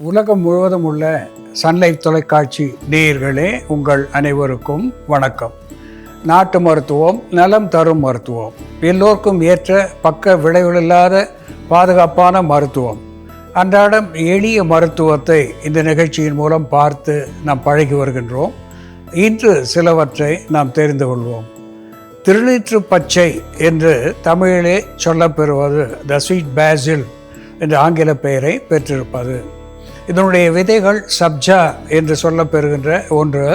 உலகம் முழுவதும் உள்ள சன்லைஃப் தொலைக்காட்சி நேயர்களே உங்கள் அனைவருக்கும் வணக்கம். நாட்டு மருத்துவம் நலம் தரும் மருத்துவம். எல்லோருக்கும் ஏற்ற பக்க விளைவுகளில்லாத பாதுகாப்பான மருத்துவம். அன்றாடம் எளிய மருத்துவத்தை இந்த நிகழ்ச்சியின் மூலம் பார்த்து நாம் பழகி வருகின்றோம். இன்று சிலவற்றை நாம் தெரிந்து கொள்வோம். திருநீற்று பச்சை என்று தமிழிலே சொல்லப்பெறுவது த ஸ்வீட் பேசில் என்ற ஆங்கில பெயரை பெற்றிருப்பது. இதனுடைய விதைகள் சப்ஜா என்று சொல்லப்பெறுகின்ற ஒன்று.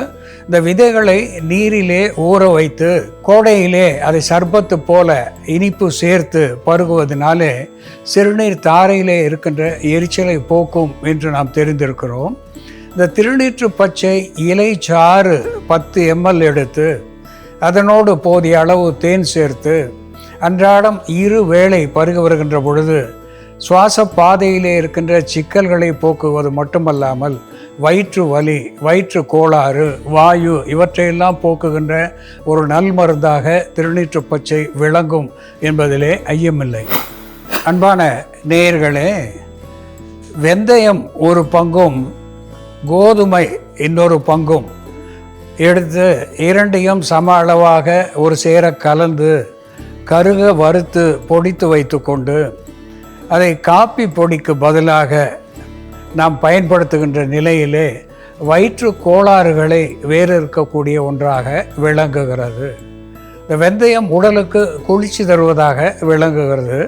இந்த விதைகளை நீரிலே ஊற வைத்து கோடையிலே அதை சர்பத்து போல இனிப்பு சேர்த்து பருகுவதனாலே சிறுநீர் தாரையிலே இருக்கின்ற எரிச்சலை போக்கும் என்று நாம் தெரிந்திருக்கிறோம். இந்த திருநீற்று பச்சை இலை சாறு பத்து எம்எல் எடுத்து அதனோடு போதிய அளவு தேன் சேர்த்து அன்றாடம் இரு வேளை பருக வருகின்ற பொழுது சுவாச பாதையிலே இருக்கின்ற சிக்கல்களை போக்குவது மட்டுமல்லாமல் வயிற்று வலி வயிற்று கோளாறு வாயு இவற்றையெல்லாம் போக்குகின்ற ஒரு நல் மருந்தாக திருநீற்று பச்சை விளங்கும் என்பதிலே ஐயமில்லை. அன்பான நேயர்களே வெந்தயம் ஒரு பங்கும் கோதுமை இன்னொரு பங்கும். எடுத்து இரண்டையும் சம அளவாக ஒரு சேர கலந்து கருக வறுத்து பொடித்து வைத்துக்கொண்டு அதை காப்பி பொடிக்கு பதிலாக நாம் பயன்படுத்துகின்ற நிலையிலே வயிற்று கோளாறுகளை வேறு இருக்கக்கூடிய ஒன்றாக விளங்குகிறது. இந்த வெந்தயம் உடலுக்கு குளிர்ச்சி தருவதாக விளங்குகிறது.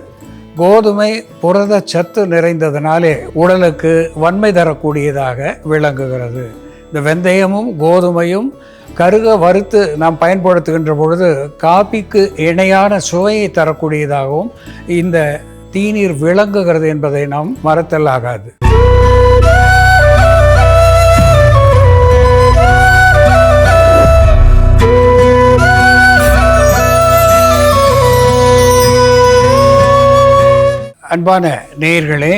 கோதுமை புரத சத்து நிறைந்ததனாலே உடலுக்கு வன்மை தரக்கூடியதாக விளங்குகிறது. இந்த வெந்தயமும் கோதுமையும் கருக வறுத்து நாம் பயன்படுத்துகின்ற பொழுது காப்பிக்கு இணையான சுவையை தரக்கூடியதாகவும் இந்த தீநீர் விளங்குகிறது என்பதை நாம் மறத்தல் ஆகாது அன்பான நேயர்களே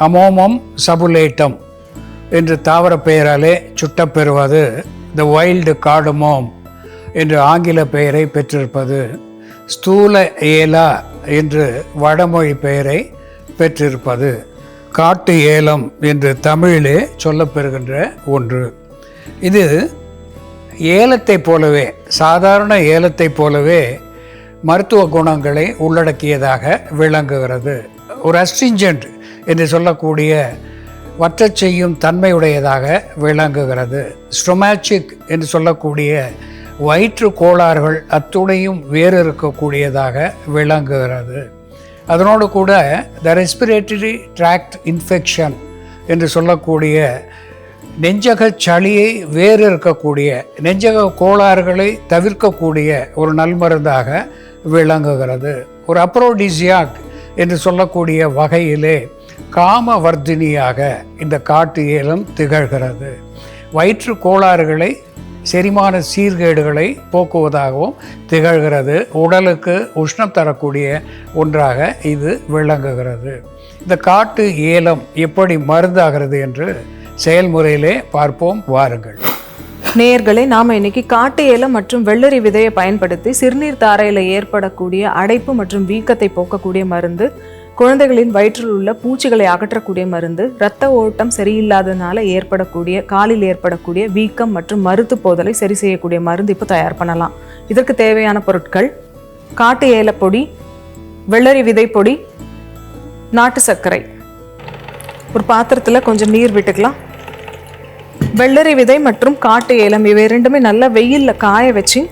அமோமம் சபுலேட்டம் என்று தாவர பெயராலே சுட்டப்பெறுவது த வைல்டு காடுமோம் என்று ஆங்கில பெயரை பெற்றிருப்பது ஸ்தூல ஏலா என்று வடமொழி பெயரை பெற்றிருப்பது காட்டு ஏலம் என்று தமிழிலே சொல்லப்பெறுகின்ற ஒன்று. இது ஏலத்தை போலவே சாதாரண ஏலத்தை போலவே மருத்துவ குணங்களை உள்ளடக்கியதாக விளங்குகிறது. ஒரு அஸ்டிஞ்சன்ட் என்று சொல்லக்கூடிய வற்றச் செய்யும் தன்மையுடையதாக விளங்குகிறது. ஸ்ட்ரொமேச்சிக் என்று சொல்லக்கூடிய வயிற்று கோளாறுகள் அத்துணையும் வேறு இருக்கக்கூடியதாக விளங்குகிறது. அதனோடு கூட த ரெஸ்பிரேட்டரி ட்ராக்ட் இன்ஃபெக்ஷன் என்று சொல்லக்கூடிய நெஞ்சக சளியை வேறு இருக்கக்கூடிய நெஞ்சக கோளாறுகளை தவிர்க்கக்கூடிய ஒரு நல்மருந்தாக விளங்குகிறது. ஒரு அப்ரோடிசியாக் என்று சொல்லக்கூடிய வகையிலே காமவர்தினியாக இந்த காட்டு ஏலம் திகழ்கிறது. வயிற்று கோளாறுகளை செரிமான சீர்கேடுகளை போக்குவதாகவும் திகழ்கிறது. உடலுக்கு உஷ்ணம் தரக்கூடிய ஒன்றாக இது விளங்குகிறது. இந்த காட்டு ஏலம் எப்படி மருந்தாகிறது என்று செயல்முறையிலே பார்ப்போம். வாருங்கள். நேயர்களே நாம் இன்னைக்கு காட்டு ஏலம் மற்றும் வெள்ளரி விதையை பயன்படுத்தி சிறுநீர் தாரையில் ஏற்படக்கூடிய அடைப்பு மற்றும் வீக்கத்தை போக்கக்கூடிய மருந்து குழந்தைகளின் வயிற்றில் உள்ள பூச்சிகளை அகற்றக்கூடிய மருந்து இரத்த ஓட்டம் சரியில்லாததுனால ஏற்படக்கூடிய காலில் ஏற்படக்கூடிய வீக்கம் மற்றும் மருத்து போதலை சரி செய்யக்கூடிய மருந்து இப்போ தயார் பண்ணலாம். இதற்கு தேவையான பொருட்கள் காட்டு ஏலப்பொடி வெள்ளரி விதை பொடி நாட்டு சர்க்கரை. ஒரு பாத்திரத்தில் கொஞ்சம் நீர் விட்டுக்கலாம். வெள்ளரி விதை மற்றும் காட்டு ஏலம் இவை இரண்டுமே நல்லா வெயிலில் காய வச்சு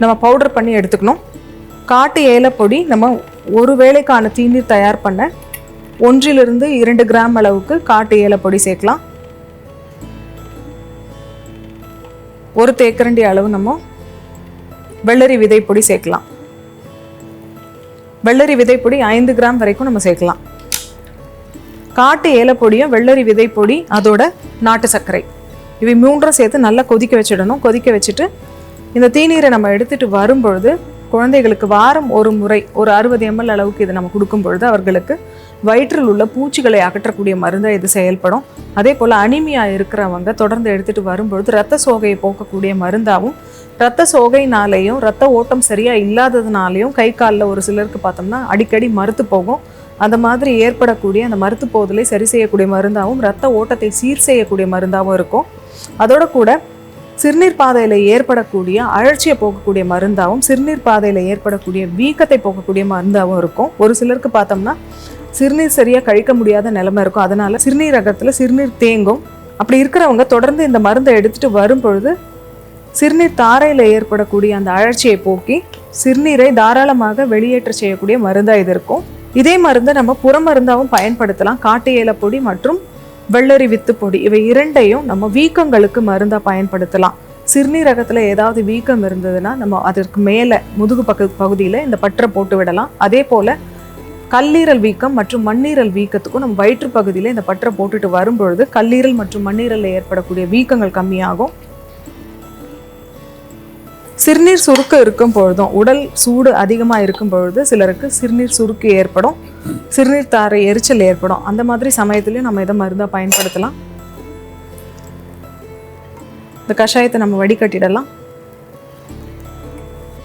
நம்ம பவுடர் பண்ணி எடுத்துக்கணும். காட்டு ஏலப்பொடி நம்ம ஒரு வேளைக்கான தீநீர் தயார் பண்ண ஒன்றிலிருந்து இரண்டு கிராம் அளவுக்கு காட்டு ஏலப்பொடி சேர்க்கலாம். ஒரு தேக்கரண்டி அளவு நம்ம வெள்ளரி விதைப்பொடி சேர்க்கலாம். வெள்ளரி விதைப்பொடி ஐந்து கிராம் வரைக்கும் நம்ம சேர்க்கலாம். காட்டு ஏலப்பொடியும் வெள்ளரி விதைப்பொடி அதோட நாட்டு சர்க்கரை. இவை மூன்றும் சேர்த்து நல்லா கொதிக்க வச்சிடணும். கொதிக்க வச்சுட்டு இந்த தீநீரை நம்ம எடுத்துட்டு வரும்பொழுது குழந்தைகளுக்கு வாரம் ஒரு முறை ஒரு அறுபது எம்எல் அளவுக்கு இதை நம்ம கொடுக்கும் பொழுது அவர்களுக்கு வயிற்றில் உள்ள பூச்சிகளை அகற்றக்கூடிய மருந்தாக இது செயல்படும். அதே போல் அனிமியா இருக்கிறவங்க தொடர்ந்து எடுத்துட்டு வரும்பொழுது ரத்த சோகையை போக்கக்கூடிய மருந்தாகவும் ரத்த சோகைனாலேயும் ரத்த ஓட்டம் சரியாக இல்லாததுனாலையும் கை காலில் ஒரு சிலருக்கு பார்த்தோம்னா அடிக்கடி மறுத்து போகும். அந்த மாதிரி ஏற்படக்கூடிய அந்த மருத்து போதலை சரி செய்யக்கூடிய மருந்தாகவும் ரத்த ஓட்டத்தை சீர் செய்யக்கூடிய மருந்தாகவும் இருக்கும். அதோட கூட சிறுநீர் பாதையில் ஏற்படக்கூடிய அழற்சியை போக்கக்கூடிய மருந்தாகவும் சிறுநீர் பாதையில் ஏற்படக்கூடிய வீக்கத்தை போக்கக்கூடிய மருந்தாகவும் இருக்கும். ஒரு சிலருக்கு பார்த்தோம்னா சிறுநீர் சரியாக கழிக்க முடியாத நிலைமை இருக்கும். அதனால் சிறுநீரகத்தில் சிறுநீர் தேங்கும். அப்படி இருக்கிறவங்க தொடர்ந்து இந்த மருந்தை எடுத்துகிட்டு வரும் பொழுது சிறுநீர் தாரையில் ஏற்படக்கூடிய அந்த அழற்சியை போக்கி சிறுநீரை தாராளமாக வெளியேற்ற செய்யக்கூடிய மருந்தாக இது இருக்கும். இதே மருந்தை நம்ம புற மருந்தாகவும் பயன்படுத்தலாம். காட்டு ஏலப்பொடி மற்றும் வெள்ளரி வித்து பொடி. இவை இரண்டையும் நம்ம வீக்கங்களுக்கு மருந்தாக பயன்படுத்தலாம். சிறுநீரகத்தில் ஏதாவது வீக்கம் இருந்ததுன்னா நம்ம அதற்கு மேலே முதுகு பக்க பகுதியில் இந்த பற்றை போட்டு விடலாம். அதே போல் கல்லீரல் வீக்கம் மற்றும் மண்ணீரல் வீக்கத்துக்கும் நம்ம வயிற்று பகுதியில் இந்த பற்றை போட்டுட்டு வரும்பொழுது கல்லீரல் மற்றும் மண்ணீரலில் ஏற்படக்கூடிய வீக்கங்கள் கம்மியாகும். சிறுநீர் சுருக்கம் இருக்கும் பொழுதும் உடல் சூடு அதிகமாக இருக்கும் பொழுது சிலருக்கு சிறுநீர் சுருக்கு ஏற்படும். சிறுநீர் தாரை எரிச்சல் ஏற்படும். அந்த மாதிரி சமயத்துலேயும் நம்ம இதை மருந்தாக பயன்படுத்தலாம். இந்த கஷாயத்தை நம்ம வடிகட்டிடலாம்.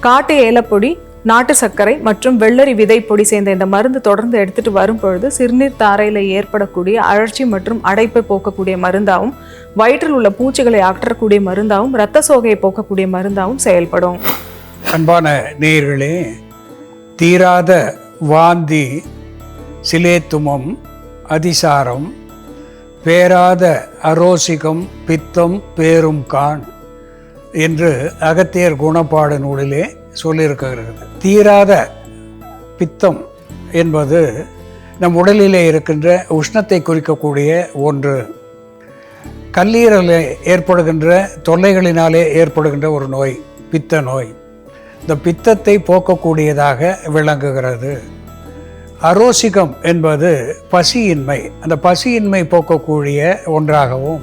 காட்டு ஏலப்பொடி நாட்டு சர்க்கரை மற்றும் வெள்ளரி விதை பொடி சேர்ந்த இந்த மருந்து தொடர்ந்து எடுத்துட்டு வரும் பொழுது சிறுநீர் தாரையில் ஏற்படக்கூடிய அழற்சி மற்றும் அடைப்பை போக்கக்கூடிய மருந்தாகவும் வயிற்றில் உள்ள பூச்சிகளை அகற்றக்கூடிய மருந்தாகவும் இரத்த சோகையை போக்கக்கூடிய மருந்தாகவும் செயல்படும். அன்பான நேயர்களே தீராத வாந்தி சிலேத்துமம் அதிசாரம் பேராத அரோசிகம் பித்தம் பேரும் கான் என்று அகத்தியர் குணப்பாடு நூலிலே சொல்லியிருக்கிறது. தீராத பித்தம் என்பது நம் உடலிலே இருக்கின்ற உஷ்ணத்தை குறிக்கக்கூடிய ஒன்று. கல்லீரலில் ஏற்படுகின்ற தொல்லைகளினாலே ஏற்படுகின்ற ஒரு நோய் பித்த நோய். இந்த பித்தத்தை போக்கக்கூடியதாக விளங்குகிறது. அரோசிகம் என்பது பசியின்மை. அந்த பசியின்மை போக்கக்கூடிய ஒன்றாகவும்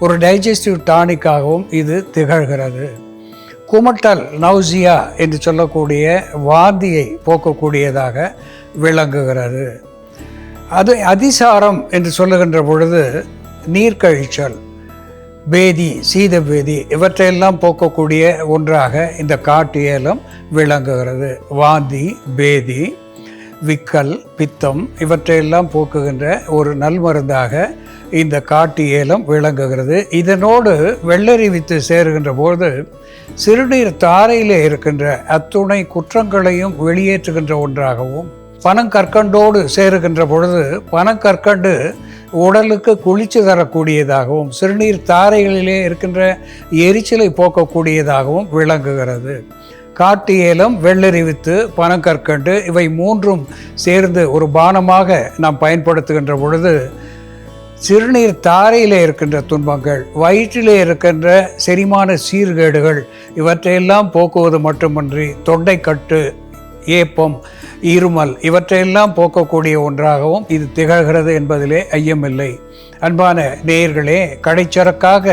ஒரு டைஜஸ்டிவ் டானிக்காகவும் இது திகழ்கிறது. குமட்டல் நௌசியா என்று சொல்லக்கூடிய வாந்தியை போக்கக்கூடியதாக விளங்குகிறது. அது அதிசாரம் என்று சொல்லுகின்ற பொழுது நீர்க்கழிச்சல் பேதி சீத பேதி இவற்றையெல்லாம் போக்கக்கூடிய ஒன்றாக இந்த காட்டு ஏலம் விளங்குகிறது. வாந்தி பேதி விக்கல் பித்தம் இவற்றையெல்லாம் போக்குகின்ற ஒரு நல்மருந்தாக இந்த காட்டு ஏலம் விளங்குகிறது. இதனோடு வெள்ளரி வித்து சேருகின்ற போது சிறுநீர் தாரையிலே இருக்கின்ற அத்துணை குற்றங்களையும் வெளியேற்றுகின்ற ஒன்றாகவும் பனங்கற்கண்டோடு சேருகின்ற பொழுது பனங்கற்கண்டு உடலுக்கு குளிச்சு தரக்கூடியதாகவும் சிறுநீர் தாரைகளிலே இருக்கின்ற எரிச்சலை போக்கக்கூடியதாகவும் விளங்குகிறது. காட்டு ஏலம் வெள்ளறிவித்து பனங்கற்கண்டு இவை மூன்றும் சேர்ந்து ஒரு பானமாக நாம் பயன்படுத்துகின்ற பொழுது சிறுநீர் தாரையிலே இருக்கின்ற துன்பங்கள் வயிற்றிலே இருக்கின்ற செரிமான சீர்கேடுகள் இவற்றையெல்லாம் போக்குவது மட்டுமன்றி தொண்டைக்கட்டு ஏப்பம் இருமல் இவற்றையெல்லாம் போக்கக்கூடிய ஒன்றாகவும் இது திகழ்கிறது என்பதிலே ஐயமில்லை. அன்பான நேயர்களே கடைச்சரக்காக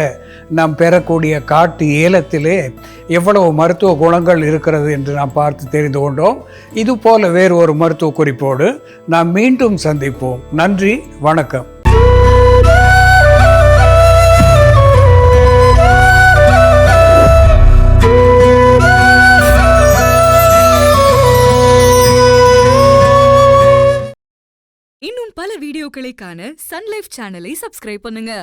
நாம் பெறக்கூடிய காட்டு ஏலத்திலே எவ்வளவு மருத்துவ குணங்கள் இருக்கிறது என்று நாம் பார்த்து தெரிந்து கொண்டோம். இது போல வேறு ஒரு மருத்துவ குறிப்போடு நாம் மீண்டும் சந்திப்போம். நன்றி வணக்கம். இன்னும் பல வீடியோக்களை காண சன்லைஃப் சேனலை சப்ஸ்கிரைப் பண்ணுங்க.